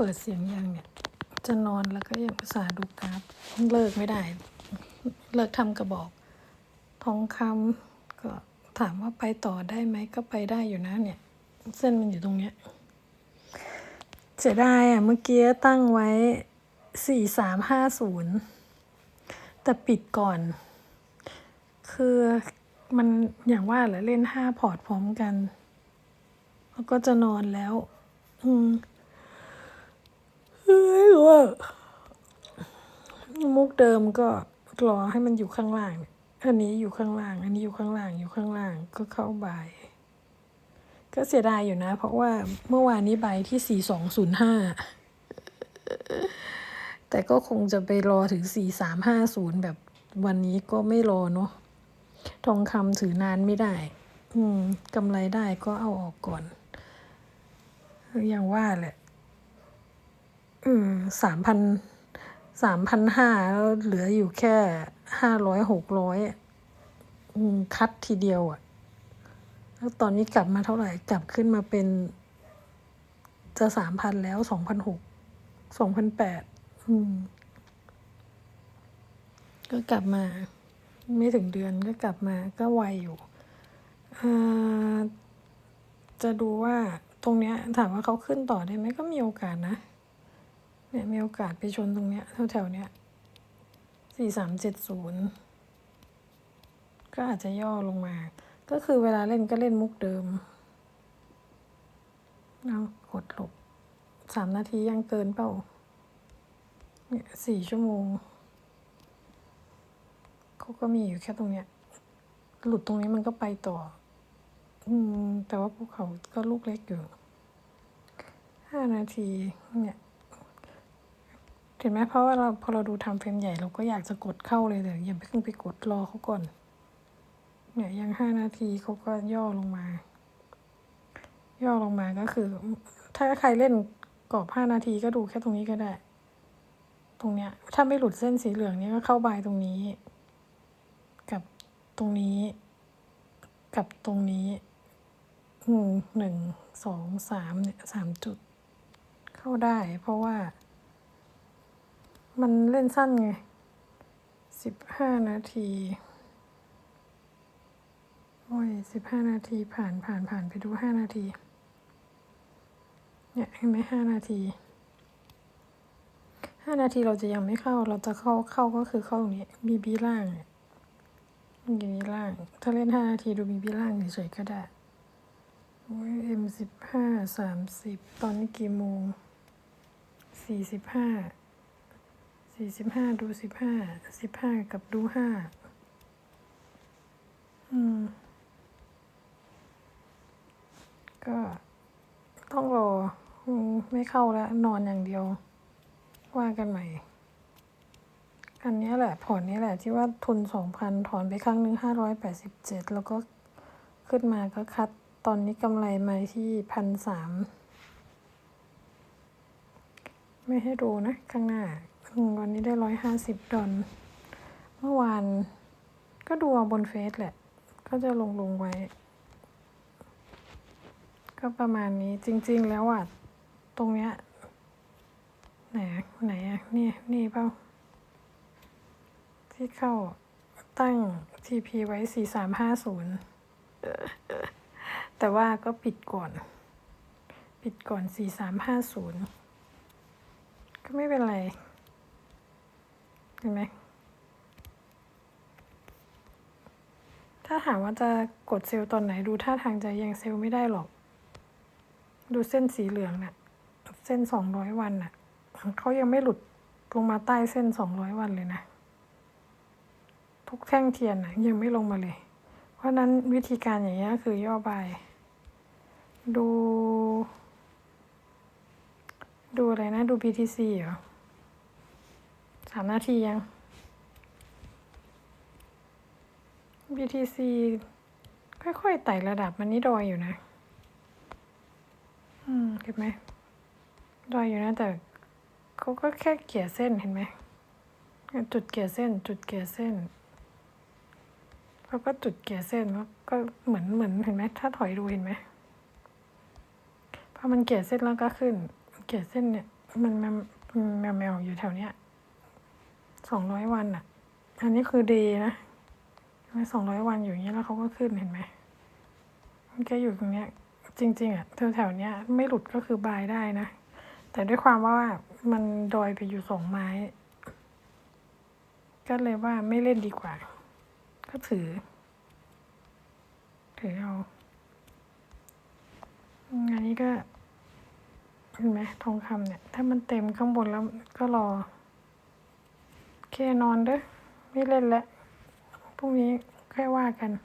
เปิดเสียงยังเนี่ย จะนอนแล้วก็ยังอุตส่าห์ดูกราฟเลิกไม่ได้ เลิกทำกระบอก ทองคำก็ถามว่าไปต่อได้ไหมก็ไปได้อยู่นะเนี่ย เส้นมันอยู่ตรงเนี้ยเสียดายอะเมื่อกี้ตั้งไว้สี่สามห้าศูนย์แต่ปิดก่อน คือมันอย่างว่าแหละเล่นห้าพอร์ตพร้อมกัน แล้วก็จะนอนแล้ว อืมเฮ้ยว่ามุ กเดิมก็รอให้มันอยู่ข้างล่าง อันนี้อยู่ข้างล่าง อันนี้อยู่ข้างล่าง อยู่ข้างล่าง ก็เข้าใบ ก็เสียดายอยู่นะ เพราะว่าเมื่อวานนี้ใบที่สี่สองศูนย์ห้า แต่ก็คงจะไปรอถึงสี่สามห้าศูนย์แบบวันนี้ก็ไม่รอเนาะ ทองคำถือนานไม่ได้ อืมกำไรได้ก็เอาออกก่อน อย่างว่าแหละ อืมสามพัน สามพันห้าแล้วเหลืออยู่แค่ห้าร้อยหกร้อยคัดทีเดียวอะ่ะ แล้วตอนนี้กลับมาเท่าไหร่ กลับขึ้นมาเป็น จะสามพันแล้วสองพันหกสองพันแปดก็กลับมา ไม่ถึงเดือนก็กลับมาก็ไวอยู่จะดูว่าตรงเนี้ยถามว่าเขาขึ้นต่อได้ไหมก็มีโอกาสนะ เนี่ยมีโอกาสไปชนตรงเนี้ยแถวๆเนี้ยสี่สามเจ็ดศูนย์ก็อาจจะย่อลงมา ก็คือเวลาเล่นก็เล่นมุกเดิมเอากดหลบสามนาทียังเกินเปล่าเนี่ยสี่ชั่วโมงเขาก็มีอยู่แค่ตรงเนี้ย หลุดตรงนี้มันก็ไปต่อ อืม แต่ว่าภูเขาก็ลูกเล็กอยู่ห้านาทีเนี่ย เห็นไหมเพราะว่าเราพอเราดูทำเฟรมใหญ่เราก็อยากจะกดเข้าเลยแต่อย่าไปเพิ่งไปกดรอเขาก่อน เนี่ยยังห้านาทีเขาก็ย่อลงมา ย่อลงมาก็คือ ถ้าใครเล่นกรอบห้านาทีก็ดูแค่ตรงนี้ก็ได้ ตรงเนี้ย ถ้าไม่หลุดเส้นสีเหลืองเนี้ยก็เข้าบายตรงนี้ กับตรงนี้ กับตรงนี้หนึ่งสองสามเนี่ยสามจุด เข้าได้เพราะว่า มันเล่นสั้นไงสิบห้านาที โอ้ยสิบห้านาทีผ่านผ่านผ่านไปดูห้านาที เนี่ยเห็นไหมห้านาทีห้านาทีเราจะยังไม่เข้า เราจะเข้าเข้าก็คือเข้าตรงนี้บีบีล่างมีบีบีล่าง ถ้าเล่นห้านาทีดูบีบีล่างเฉยๆก็ได้โอ้ยเอ็มสิบห้าสามสิบตอนนี้กี่โมงสี่สิบห้า สี่สิบห้าดูสิบห้าสิบห้ากับดูห้าอืม ก็ต้องรออืมไม่เข้าแล้ว นอนอย่างเดียว ว่ากันใหม่ อันนี้แหละพอร์ตเนี้แหละ ที่ว่าทุนสองพันถอนไปครั้งหนึ่งห้าร้อยแปดสิบเจ็ดแล้วก็ขึ้นมาก็คัด ตอนนี้กำไรมาที่พันสาม ไม่ให้ดูนะ ข้างหน้า อืมวันนี้ได้ร้อยห้าสิบดอลเมื่อวานก็ดูเอาบนเฟซแหละ ก็จะลงลงไว้ ก็ประมาณนี้จริง ๆ แล้วอะ ตรงเนี้ยไหนอะไหนอะนี่ นี่เปล่า ที่เข้าตั้ง TP ไว้สี่สามห้าศูนย์แต่ว่าก็ปิดก่อน ปิดก่อนสี่สามห้าศูนย์ก็ไม่เป็นไร เห็นไหม ถ้าถามว่าจะกดเซลล์ตอนไหนดูท่าทางจะยังเซลล์ไม่ได้หรอก ดูเส้นสีเหลืองน่ะ เส้นสองร้อยวันน่ะ เขายังไม่หลุดลงมาใต้เส้นสองร้อยวันเลยนะ ทุกแท่งเทียนน่ะยังไม่ลงมาเลย เพราะนั้นวิธีการอย่างเงี้คือย่อบาย ดู ดูอะไรนะ ดู BTC เหรอามนาทียัง BTC ค่อยๆไต่ระดับมันนี่ดอยอยู่นะ อืม เห็นไหม ดอยอยู่นะ แต่เขาก็แค่เกี่ยเส้นเห็นไหม จุดเกี่ยเส้น จุดเกี่ยเส้นเขาก็จุดเกี่ยเส้นแล้วก็เหมือนเหมือนเห็นไหม ถ้าถอยดูเห็นไหมพอมันเกี่ยเส้นแล้วก็ขึ้น เกี่ยเส้นเนี่ย มันมันแมวแมวอยู่แถวเนี้ย สองร้อยวันอะ อันนี้คือเดย์นะสองร้อยวันอยู่อย่างเงี้ยแล้วเขาก็ขึ้นเห็นไหมมันก็อยู่ตรงเนี้ย จริง ๆ อะแถวๆเนี้ยไม่หลุดก็คือบายได้นะ แต่ด้วยความว่ามันดอยไปอยู่สองไม้ ก็เลยว่าไม่เล่นดีกว่า ก็ถือ ถือเอาอันนี้ก็เห็นไหมทองคำเนี่ย ถ้ามันเต็มข้างบนแล้วก็รอ เคนอนเด้อไม่เล่นแล้วพรุ่งนี้ค่อยว่ากัน